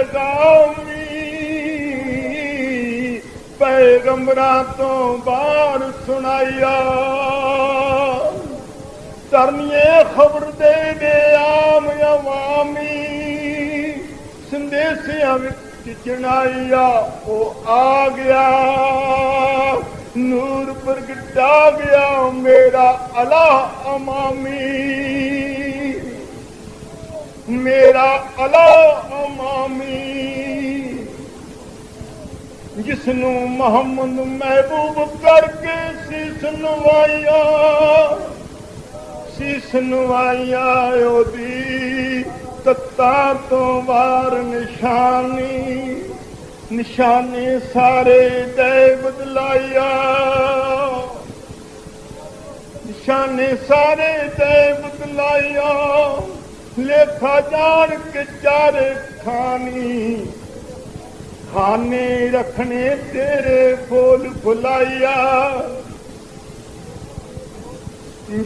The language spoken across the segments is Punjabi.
ਪੈਗਾਮੀ, ਪੈਗੰਬਰਾਂ ਤੋਂ ਬਾਹਰ ਸੁਣਾਇਆ। ਤਰਨੀਏ ਖਬਰ ਦੇ ਦੇ ਆਮ ਅਵਾਮੀ, ਸੰਦੇਸ਼ਿਆਂ ਵਿੱਚ ਚਣਾਇਆ, ਉਹ ਆ ਗਿਆ। ਨੂਰ ਪ੍ਰਗਟਾ ਗਿਆ ਮੇਰਾ ਅਲਾ ਅਮਾਮੀ। ਮੇਰਾ ਅਲਾ ਅਮਾਮੀ ਜਿਸ ਨੂੰ ਮੁਹੰਮਦ ਮਹਿਬੂਬ ਕਰਕੇ ਸੀਸ ਨਵਾਇਆ ਸੀਸ ਨਵਾਇਆ ਉਹਦੀ ਤੱਤਾਂ ਤੋਂ ਵਾਰ ਨਿਸ਼ਾਨੀ, ਨਿਸ਼ਾਨੇ ਸਾਰੇ ਦੇ ਬਦਲਾਇਆ। ਨਿਸ਼ਾਨੇ ਸਾਰੇ ਦੇ ਬਦਲਾਇਆ। ਲੇਖਾ ਜਾਣ ਕੇ ਖਾਨੀ। ਖਾਨੇ ਰੱਖਣੇ ਤੇਰੇ ਫੁੱਲ ਫੁਲਾਇਆ।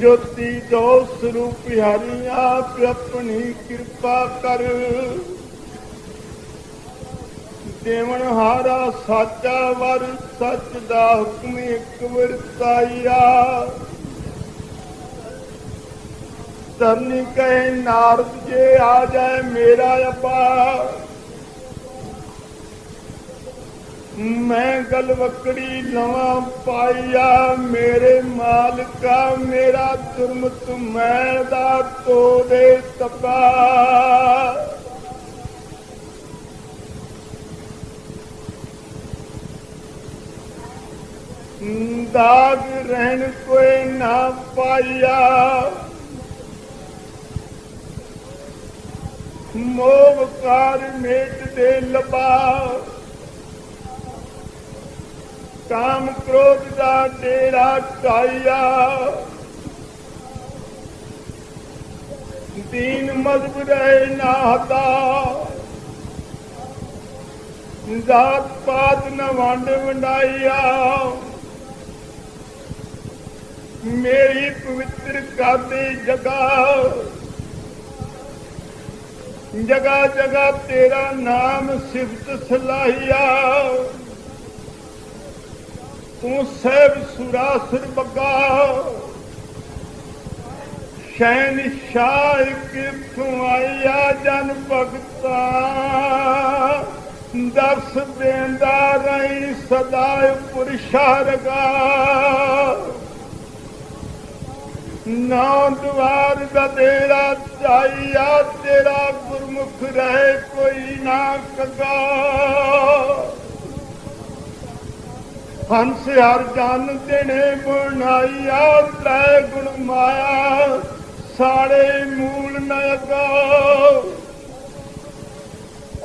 ਜੋਤੀ ਦੋਸ ਰੂਪ ਹਰੀ ਆਪ ਆਪਣੀ ਕਿਰਪਾ ਕਰ। ਦੇਵਨ ਹਾਰਾ ਸਾਚਾ ਵਰ, ਸੱਚ ਦਾ ਹੁਕਮ ਇੱਕ ਵਰਤਾਇਆ ਤਰਨੀ ਕਹੇ ਨਾਰਦ ਜੇ ਆ ਜਾਏ ਮੇਰਾ ਅੱਬਾ। ਮੈਂ ਗਲਵਕੜੀ ਨਵਾਂ ਪਾਇਆ, ਮੇਰੇ ਮਾਲਕਾ ਮੇਰਾ ਤੁਰਮਤ ਮੈਂ ਦਾ ਤੋੜੇ ਤਬਾ ਦਾਗ ਰਹਿਣ ਕੋਈ ਨਾ ਪਾਇਆ। ਮੋਹ ਕਾਰ ਮੇਟ ਦੇ ਲਬਾ ਕਾਮ ਕ੍ਰੋਧ ਦਾ ਡੇਰਾ ਢਾਇਆ ਦੀਨ ਮਜ਼ਬ ਰਹੇ ਨਾ ਹਤਾ ਜਾਤ ਪਾਤ ਨ ਵੰਡ ਵੰਡਾਇਆ। ਮੇਰੀ ਪਵਿੱਤਰ ਕਾਦੀ ਜਗਾ। ਜਗਾ ਜਗਾ ਤੇਰਾ ਨਾਮ ਸਿਫਤ ਸਲਾਹੀਆ। ਤੂੰ ਸਹਿਬ ਸੁਰਾਸਰ ਬੱਗਾ। ਸ਼ੈਨ ਸ਼ਾਹ ਕਿਥੋਂ ਆਇਆ ਜਨ ਭਗਤਾ? ਦਰਸ ਦੇਂਦਾ ਰਹੀ ਸਦਾ ਪੁਰਸ਼ਾਰਗਾ ਨਾ ਦਵਾਰ ਦਾ ਤੇਰਾ ਚਾਈਆ ਤੇਰਾ ਗੁਰਮੁਖ ਰਹੇ ਕੋਈ ਨਾ ਕਗਾ ਹੰਸ ਹਰ ਜਨ ਦੇਣੇ ਬਣਾਇਆ ਤੈ ਗੁਣ ਮਾਇਆ ਸਾੜੇ ਮੂਲ ਨਗਾ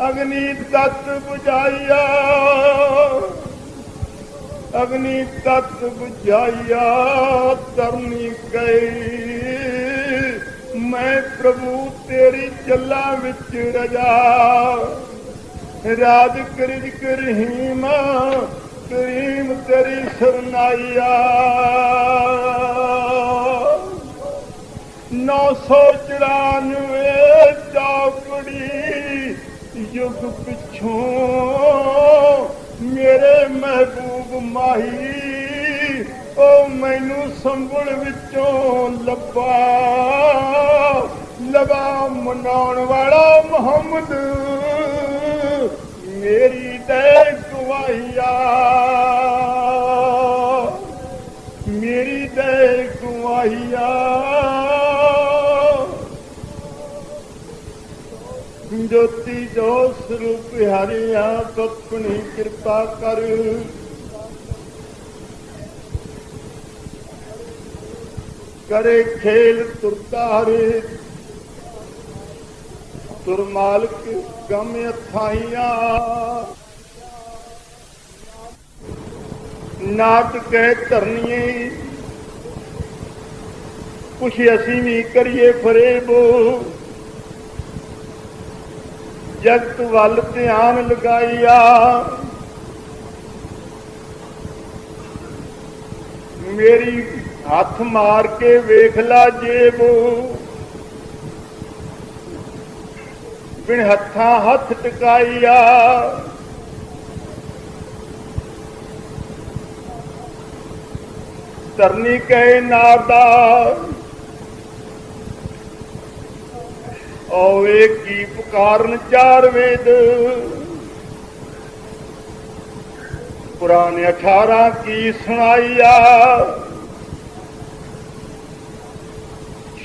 ਅਗਨੀ ਤਤ 부ਝਾਇਆ ਅਗਨੀ ਤਤ 부ਝਾਇਆ ਤਰਨੀ ਗਈ। ਮੈਂ ਪ੍ਰਭੂ ਤੇਰੀ ਚੱਲਾ ਵਿੱਚ ਰਜਾ। ਰਾਜ ਕਰਿਜ ਕਰਹੀਮ ਕਰੀਮ ਤੇਰੀ ਸਰਨਾਈਆ 994 ਚੌਕੜੀ ਯੁਗ ਪਿਛੋਂ ਮੇਰੇ ਮਹਿਬੂਬ ਮਾਹੀ, ਉਹ ਮੈਨੂੰ ਸੰਭਲ ਵਿੱਚੋਂ ਲੱਭਾ। ਲਗਾ ਮਨਾਉਣ ਵਾਲਾ ਮੁਹੰਮਦ, ਮੇਰੀ ਦੇ ਗਵਾਈਆ ਮੇਰੀ ਦੇ ਗਵਾਈਆ ਜੋਤੀ ਜੋ ਸਰੂਪ ਹਰਿਆ ਆਪਣੀ ਕਿਰਪਾ ਕਰ। ਕਰੇ ਖੇਲ ਤੁਰਤਾਰੇ। ਤੁਰ ਮਾਲਕ ਗਮ ਅਥਾਈਆਂ। ਨਾਟ ਕਹਿ ਧਰਨੀਏ। ਕੁਛ ਅਸੀਂ ਵੀ ਕਰੀਏ ਫਰੇਬ। ਜਗਤ ਵੱਲ ਧਿਆਨ ਲਗਾਈਆ। ਮੇਰੀ ਹੱਥ ਮਾਰ ਕੇ ਵੇਖ ਲਾ ਜੇਬ। ਬਿਨ ਹੱਥਾਂ ਹੱਥ ਟਿਕਾਈਆ ਤਰਨੀ ਕਹੇ ਨਾਦਾ ਓਏ ਕੀ ਪੁਕਾਰਨ ਚਾਰ ਵੇਦ। ਪੁਰਾਣੇ 18 ਕੀ ਸੁਣਾਈਆ।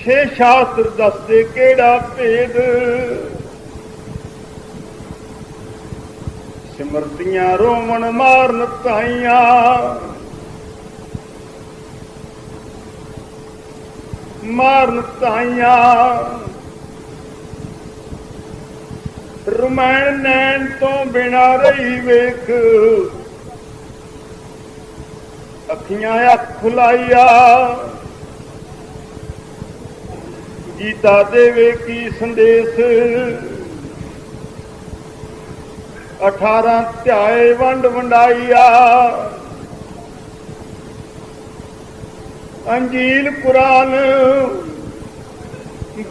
ਛੇ ਸ਼ਾਸਤਰ ਦੱਸਦੇ ਕਿਹੜਾ ਭੇਦ? ਸਿਮਰਤੀਆਂ ਰੋਵਣ ਮਾਰਨ ਤਾਈਆਂ। ਮਾਰਨ ਤਾਈਆਂ। ਰਮੈਣ ਨੈਣ ਤੋਂ ਬਿਨਾ ਰਹੀ ਵੇਖ। ਅੱਖੀਆਂ ਅੱਖ ਖੁਲਾਈਆ। ਗੀਤਾ ਦੇਵੇ ਕੀ ਸੰਦੇਸ਼? 18 ਧਿਆਏ ਵੰਡ ਵੰਡਾਈਆ। ਅੰਜੀਲ ਕੁਰਾਨ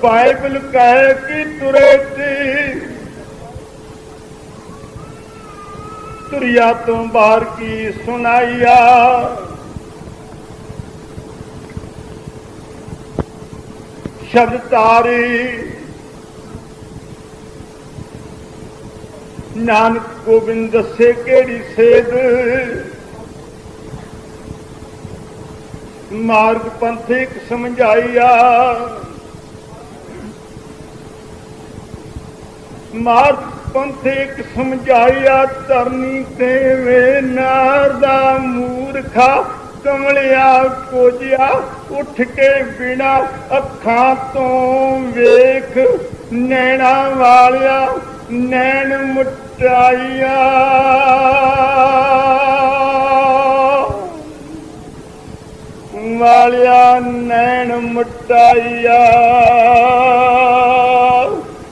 ਬਾਈਬਲ ਕਹਿ ਕਿ ਤੁਰੇ ਤੇ ਤੁਰਿਆ ਤੋਂ ਬਾਹਰ ਕੀ ਸੁਣਾਈਆ? ਸ਼ਬਦ ਤਾਰੀ। ਨਾਨਕ ਗੋਬਿੰਦ ਦੱਸੇ ਕਿਹੜੀ ਸੇਧ। ਮਾਰਗ ਪੰਥਿਕ ਸਮਝਾਈਆ ਮਾਰਗ ਪੰਥਿਕ ਸਮਝਾਈਆ ਤਰਨੀ ਤੇ ਵੇ ਨਾਰਦਾ ਮੂਰਖਾ, ਕਮਲਿਆ ਕੋਜਿਆ। ਉੱਠ ਕੇ ਬਿਨਾ ਅੱਖਾਂ ਤੋਂ ਵੇਖ ਨੈਣਾ ਵਾਲਿਆ, ਨੈਣ ਮੁਟਾਈਆ। ਵਾਲਿਆ, ਨੈਣ ਮੁਟਾਈਆ।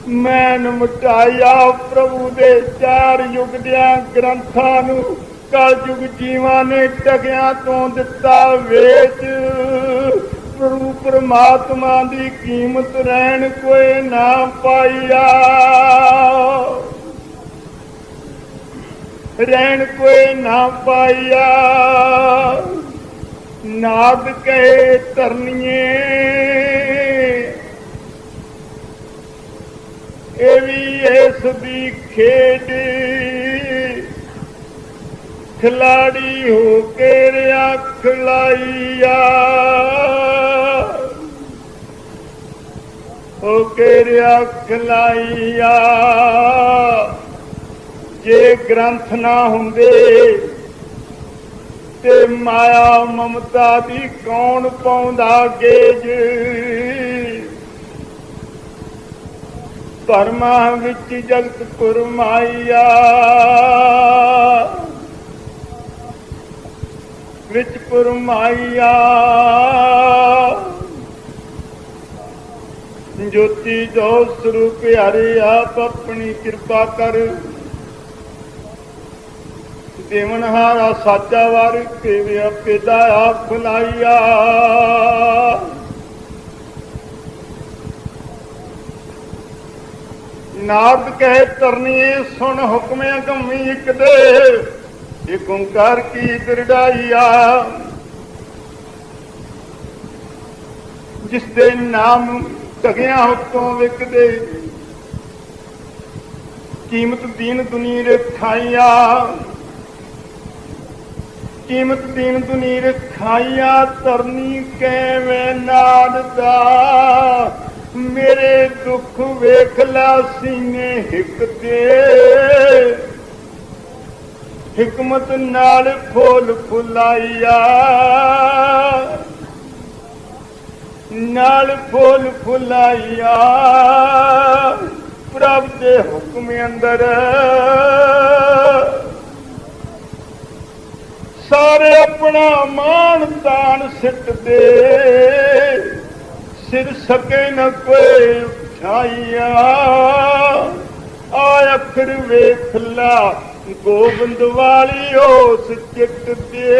ਮੈਨ ਮੁਟਾਇਆ ਪ੍ਰਭੂ ਦੇ ਚਾਰ ਯੁਗ ਦਿਆਂ ਗ੍ਰੰਥਾਂ ਨੂੰ। ਕਲ ਯੁਗ ਜੀਵਾਂ ਨੇ ਟਕਿਆਂ ਤੋਂ ਦਿੱਤਾ ਵੇਚ। ਪ੍ਰਭੂ ਪਰਮਾਤਮਾ ਦੀ ਕੀਮਤ ਰਹਿਣ ਕੋਈ ਨਾ ਪਾਈਆ ਰਹਿਣ ਕੋਈ ਨਾ ਪਾਈਆ ਨਾਦ ਕਹੇ ਤਰਨੀਏ ਇਹ ਵੀ ਇਸ ਦੀ ਖੇਡ। ਖਿਲਾੜੀ ਹੋ ਕੇ ਰਿਆ ਖਲਾਈਆ। ਹੋ ਕੇ ਖਲਾਈਆ ਜੇ ਗ੍ਰੰਥ ਨਾ ਹੁੰਦੇ, ਤੇ ਮਾਇਆ ਮਮਤਾ ਦੀ ਕੌਣ ਪਾਉਂਦਾ ਗੇਜ? ਪਰਮਾ ਵਿੱਚ ਜਗਤ ਕੁਰਮਾਈਆ। ਵਿੱਚ ਕੁਰਮਾਈਆ। ਜੋਤੀ ਜੋ ਸਰੂਪ ਪਿਆਰੇ ਆਪ ਆਪਣੀ ਕਿਰਪਾ ਕਰ। ਦੇਵਨ ਹਾਰਾ ਸਾਚਾ ਵਾਰ ਕਿਵੇਂ ਪਿਤਾ ਆਪ ਖੁਲਾਈਆ ਨਾਰਦ ਕਹਿ ਤਰਨੀ, ਸੁਣ ਹੁਕਮੇ ਗੰਮੀ ਇੱਕ ਦੇ। ਇਕ ਓੰਕਾਰ ਕੀ ਦਰੜਾਈਆ ਜਿਸ ਦੇ ਨਾਮ ਟਗਿਆਂ ਉਤੋਂ ਵਿਕਦੇ। ਕੀਮਤ ਦੀਨ ਦੁਨੀ ਰਖਾਈਆ ਕੀਮਤ ਦੀਨ ਦੁਨੀ ਰਖਾਈਆ ਤਰਨੀ ਕੈਵੇਂ ਨਾਦਦਾ ਮੇਰੇ ਦੁੱਖ ਵੇਖ ਲਾ ਸੀਨੇ ਹਿੱਕ ਦੇ ਹਕਮਤ ਨਾਲ ਫੁੱਲ ਫੁਲਾਈਆ। ਨਾਲ ਫੁੱਲ ਫੁਲਾਈਆ ਪ੍ਰਭ ਦੇ ਹੁਕਮ ਅੰਦਰ ਸਾਰੇ ਆਪਣਾ ਮਾਣ ਤਾਣ ਸਿੱਟਦੇ। ਸਿਰ ਸਕੇ ਨਾ ਕੋਈ ਉਠਾਈਆ। ਆ ਅੱਖਰ ਵੇਖ ਲਾ, ਗੋਬਿੰਦ ਵਾਲੀ ਉਸ ਚਿੱਟ ਤੇ।